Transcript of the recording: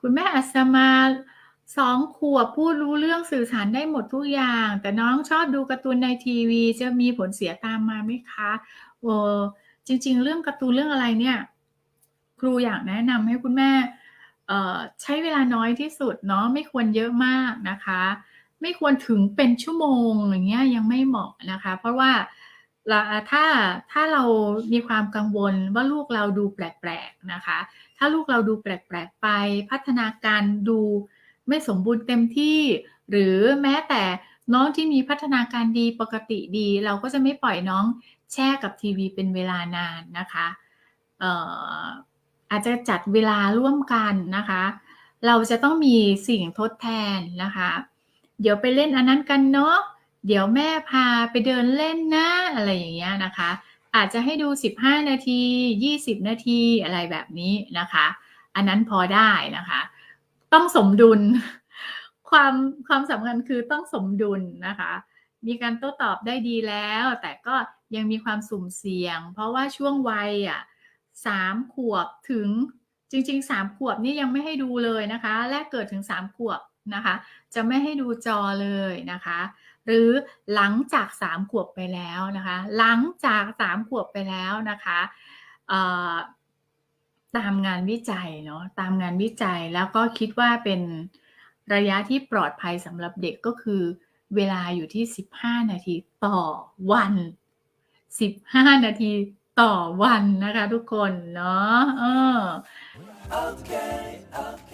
คุณแม่อัศมาสองขวบพูดรู้เรื่องสื่อสารได้หมดทุกอย่าง แต่น้องชอบดูการ์ตูนในทีวี จะมีผลเสียตามมาไหมคะเออจริง ๆ เรื่องการ์ตูนเรื่องอะไรเนี่ย ครูอยากแนะนำให้คุณแม่เออใช้เวลาน้อยที่สุดเนาะไม่ควรเยอะมากนะคะ ไม่ควรถึงเป็นชั่วโมงอย่างเงี้ยยังไม่เหมาะนะคะ เพราะว่า ละถ้าถ้าเรามีความกังวลว่าลูกเราดูแปลกๆนะคะ ถ้าลูกเราดูแปลกๆไป พัฒนาการดูไม่สมบูรณ์เต็มที่ หรือแม้แต่น้องที่มีพัฒนาการดีปกติดี เราก็จะไม่ปล่อยน้องแช่กับทีวีเป็นเวลานานนะคะอออาจจะจัดเวลาร่วมกันนะคะ เราจะต้องมีสิ่งทดแทนนะคะ เดี๋ยวไปเล่นอันนั้นกันเนาะ เดี๋ยวแม่พาไปเดินเล่นนะอะไรอย่างเงี้ยนะคะ อาจจะให้ดู 15 นาที 20 นาทีอะไรแบบนี้นะคะ อันนั้นพอได้นะคะ ต้องสมดุล ความความสำคัญคือต้องสมดุลนะคะ มีการโต้ตอบได้ดีแล้ว แต่ก็ยังมีความสุ่มเสี่ยง เพราะว่าช่วงวัยอะสามขวบถึงจริงๆสามขวบนี่ยังไม่ให้ดูเลยนะคะ แรกเกิดถึงสามขวบนะคะ จะไม่ให้ดูจอเลยนะคะ หรือหลังจากสามขวบไปแล้วนะคะ หลังจากสามขวบไปแล้วนะคะตามงานวิจัยเนาะตามงานวิจัยแล้วก็คิดว่าเป็นระยะที่ปลอดภัยสำหรับเด็กก็คือ เวลาอยู่ที่ 15 นาทีต่อวัน 15 นาทีต่อวันนะคะทุกคนเนาะเออ Okay, okay.